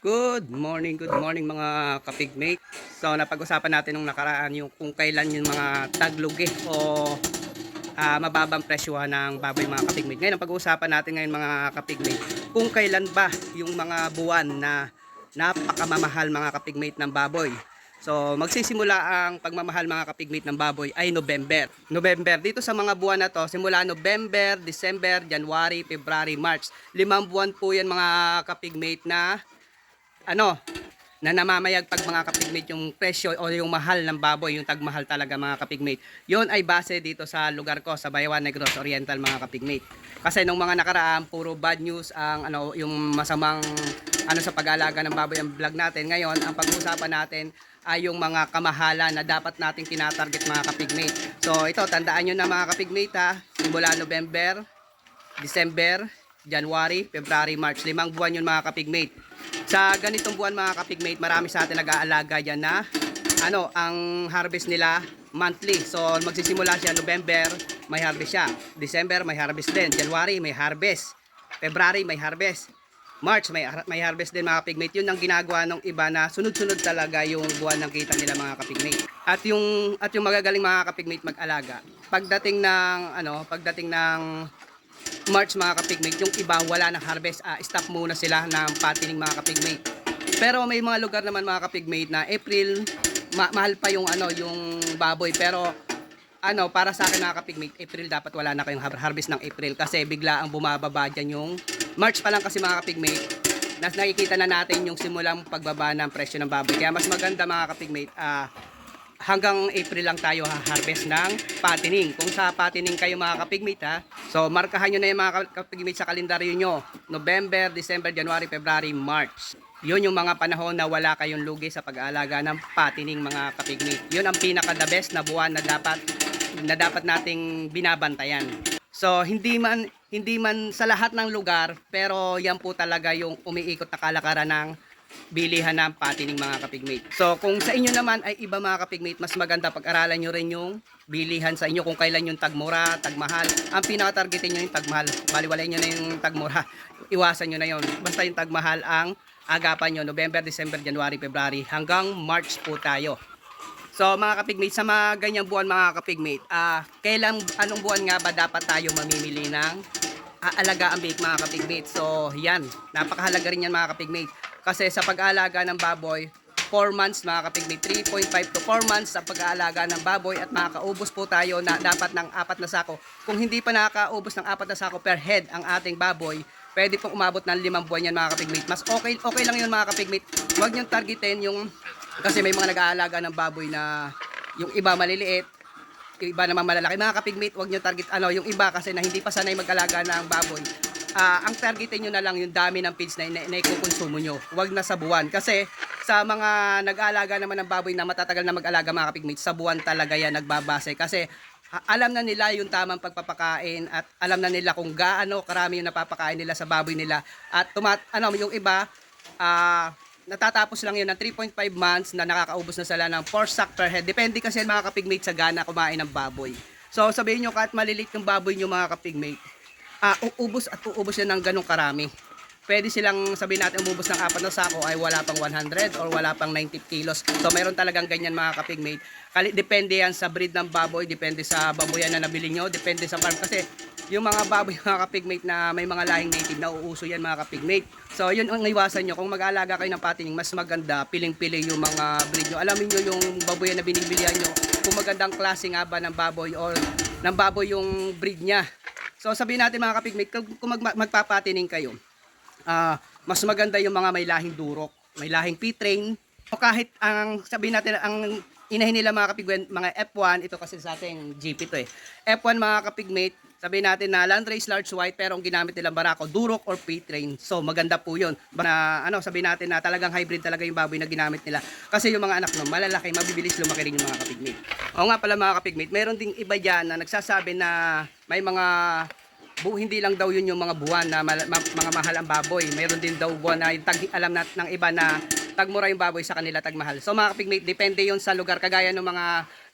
Good morning, good morning mga kapigmate. So napag-usapan natin nung nakaraan yung kung kailan yung mga taglugi o ah, mababang presyohan ng baboy mga kapigmate. Ngayon pag-uusapan natin ngayon mga kapigmate, kung kailan ba yung mga buwan na napakamamahal mga kapigmate ng baboy. So magsisimula ang pagmamahal mga kapigmate ng baboy ay November. November, dito sa mga buwan na to, simula November, December, January, February, March. Limang buwan po yan mga kapigmate na ano, na namamayag pag mga kapigmate yung presyo o yung mahal ng baboy, yung tagmahal talaga mga kapigmate. Yon ay base dito sa lugar ko, sa Bayawan Negros Oriental mga kapigmate. Kasi nung mga nakaraan, puro bad news ang ano, yung masamang ano sa pag-aalaga ng baboy ang vlog natin. Ngayon, ang pag-uusapan natin ay yung mga kamahalan na dapat nating tinatarget mga kapigmate. So ito, tandaan nyo na mga kapigmate ha, simula November, December, January, February, March. Limang buwan yun mga kapigmate. Sa ganitong buwan mga kapigmate, marami sa atin nag-aalaga yan na ano, ang harvest nila monthly. So magsisimula siya November, may harvest siya. December, may harvest din. January, may harvest. February, may harvest. March, may, may harvest din mga kapigmate. Yun ang ginagawa ng iba na sunod-sunod talaga yung buwan ng kita nila mga kapigmate. At yung, at yung magagaling mga kapigmate mag-alaga. Pagdating ng, ano, pagdating ng March mga kapigmate, yung iba wala na harvest, ah, stop muna sila ng patining mga kapigmate. Pero may mga lugar naman mga kapigmate na April, ma- mahal pa yung ano, yung baboy. Pero ano, para sa akin mga kapigmate, April dapat wala na kayong har- harvest ng April kasi bigla ang bumababa dyan yung March pa lang kasi mga kapigmate. Nas nakikita na natin yung simulang pagbaba ng presyo ng baboy. Kaya mas maganda mga kapigmate, ah, hanggang April lang tayo ha-harvest ng patining. Kung sa patining kayo mga kapigmate ha, so markahan nyo na yung mga ka- kapigmate sa kalendaryo nyo. November, December, January, February, March. Yun yung mga panahon na wala kayong lugi sa pag-aalaga ng patining mga kapigmate. Yun ang pinaka the best na buwan na dapat na dapat nating binabantayan. So hindi man hindi man sa lahat ng lugar pero yan po talaga yung umiikot na kalakaran ng bilihan ng patining mga kapigmate. So kung sa inyo naman ay iba mga kapigmate, mas maganda pag-aralan nyo rin yung bilihan sa inyo kung kailan yung tagmura, tagmahal. Ang pinaka-targetin nyo yung tagmahal. Baliwalay nyo na yung tagmura. Iwasan nyo na yon. Basta yung tagmahal ang agapan nyo. November, December, January, February hanggang March po tayo. So mga kapigmate, sa mga ganyang buwan mga kapigmate, ah kailan, anong buwan nga ba dapat tayo mamimili ng aalaga ang bake mga kapigmate? So yan, napakahalaga rin yan mga kapigmate. Kasi sa pag-aalaga ng baboy, 4 months mga kapigmate, 3.5 to 4 months sa pag-aalaga ng baboy at makakaubos po tayo na dapat ng apat na sako. Kung hindi pa nakakaubos ng apat na sako per head ang ating baboy, pwede pong umabot ng limang buwan yan mga kapigmate. Mas okay, okay lang yun mga kapigmate. Huwag niyong targetin yung kasi may mga nag-aalaga ng baboy na yung iba maliliit, yung iba naman malalaki. Mga kapigmate, wag nyo target ano, yung iba kasi na hindi pa sanay mag-alaga ng baboy. Ah, ang targetin nyo na lang yung dami ng feeds na, na, na ikukonsumo nyo. Wag na sa buwan. Kasi sa mga nag-aalaga naman ng baboy na matatagal na mag-alaga mga kapigmate, sa buwan talaga yan nagbabase. Kasi alam na nila yung tamang pagpapakain at alam na nila kung gaano karami yung napapakain nila sa baboy nila. At tumat, ano, yung iba, ah, natatapos lang yun ng 3.5 months na nakakaubos na sila ng 4 sack per head. Depende kasi mga kapigmate sa gana kumain ng baboy. So sabihin nyo kahit malilit yung baboy nyo mga kapigmate, ah uubos at uubos yan ng ganong karami. Pwede silang sabihin natin umubos ng apat na sako ay wala pang 100 or wala pang 90 kilos. So mayroon talagang ganyan mga kapigmate. Kali, depende yan sa breed ng baboy, depende sa baboyan na nabili nyo, depende sa farm. Kasi yung mga baboy mga kapigmate na may mga lahing native na uuso yan mga kapigmate. So yun ang iwasan nyo. Kung mag-aalaga kayo ng patining, mas maganda, piling-pili yung mga breed nyo. Alamin nyo yung baboy na binibilihan nyo. Kung magandang klase nga ba ng baboy or ng baboy yung breed niya. So sabihin natin mga kapigmate, kung mag, magpapatining kayo, ah mas maganda yung mga may lahing durok, may lahing P-train, o kahit ang sabihin natin ang inahin nila mga kapigwen, mga F1, ito kasi sa ating GP to eh. F1 mga kapigmate, sabihin natin na Landrace Large White pero ang ginamit nilang barako, durok or P-train. So maganda po yun. Na, ano, sabihin natin na talagang hybrid talaga yung baboy na ginamit nila. Kasi yung mga anak no, malalaki, mabibilis lumaki rin yung mga kapigmate. O nga pala mga kapigmate, meron ding iba dyan na nagsasabi na may mga bu hindi lang daw yun yung mga buwan na mal- ma- mga mahal ang baboy. Mayroon din daw buwan na yung tag alam nat ng iba na tagmura yung baboy sa kanila tagmahal. So mga kapigmate, depende yun sa lugar kagaya ng mga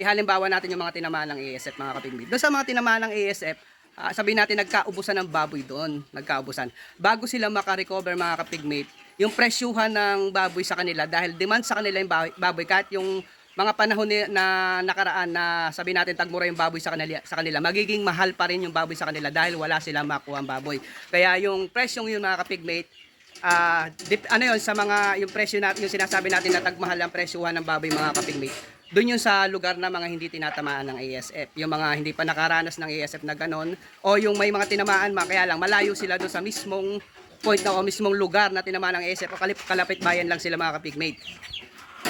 ihalimbawa natin yung mga tinamaan ng ASF mga kapigmate. Doon sa mga tinamaan ng ASF, ah, sabihin natin nagkaubusan ng baboy doon, nagkaubusan. Bago sila makarecover mga kapigmate, yung presyuhan ng baboy sa kanila dahil demand sa kanila yung baboy, kahit yung mga panahon na nakaraan na sabi natin tagmura yung baboy sa kanila, sa kanila magiging mahal pa rin yung baboy sa kanila dahil wala silang makuha ang baboy. Kaya yung presyong yun mga kapigmate, ah dip- ano yun sa mga yung presyo natin yung sinasabi natin na tagmahal ang presyuhan ng baboy mga kapigmate. Doon yun sa lugar na mga hindi tinatamaan ng ASF. Yung mga hindi pa nakaranas ng ASF na ganon o yung may mga tinamaan mga kaya lang malayo sila doon sa mismong point na o mismong lugar na tinamaan ng ASF o kalapit bayan lang sila mga kapigmate.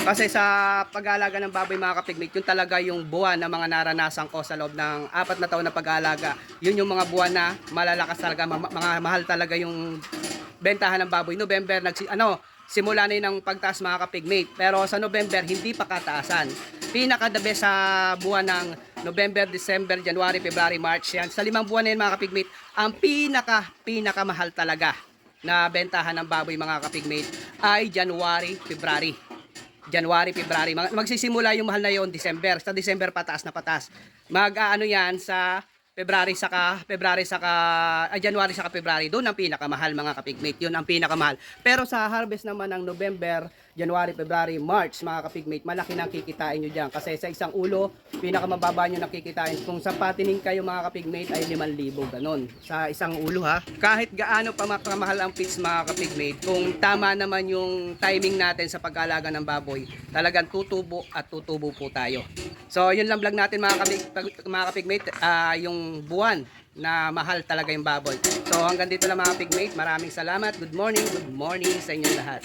Kasi sa pag-aalaga ng baboy mga kapigmate, yun talaga yung buwan na mga naranasan ko sa loob ng apat na taon na pag-aalaga. Yun yung mga buwan na malalakas talaga, ma- mga mahal talaga yung bentahan ng baboy. November, nagsi, ano, simula na ang pagtaas mga kapigmate. Pero sa November, hindi pa kataasan. Pinaka the sa buwan ng November, December, January, February, March yan. Sa limang buwan na yun mga kapigmate, ang pinaka, pinaka mahal talaga na bentahan ng baboy mga kapigmate ay January, February. January, February. Mag- magsisimula yung mahal na yon December. Sa December pataas na pataas. Mag ano yan sa February saka February saka ah, January saka February. Doon ang pinakamahal mga kapigmate. Yun ang pinakamahal. Pero sa harvest naman ng November, January, February, March mga kapigmate, malaki nang kikitain nyo dyan. Kasi sa isang ulo, pinakamababa nyo nakikitain. Kung sa patining kayo mga kapigmate ay 5,000 ganon. Sa isang ulo ha. Kahit gaano pa makamahal ang feeds mga kapigmate, kung tama naman yung timing natin sa pag-alaga ng baboy, talagang tutubo at tutubo po tayo. So, yun lang vlog natin mga, kapig, mga kapigmate, ah, yung buwan na mahal talaga yung baboy. So, hanggang dito lang mga kapigmate. Maraming salamat. Good morning, good morning sa inyong lahat.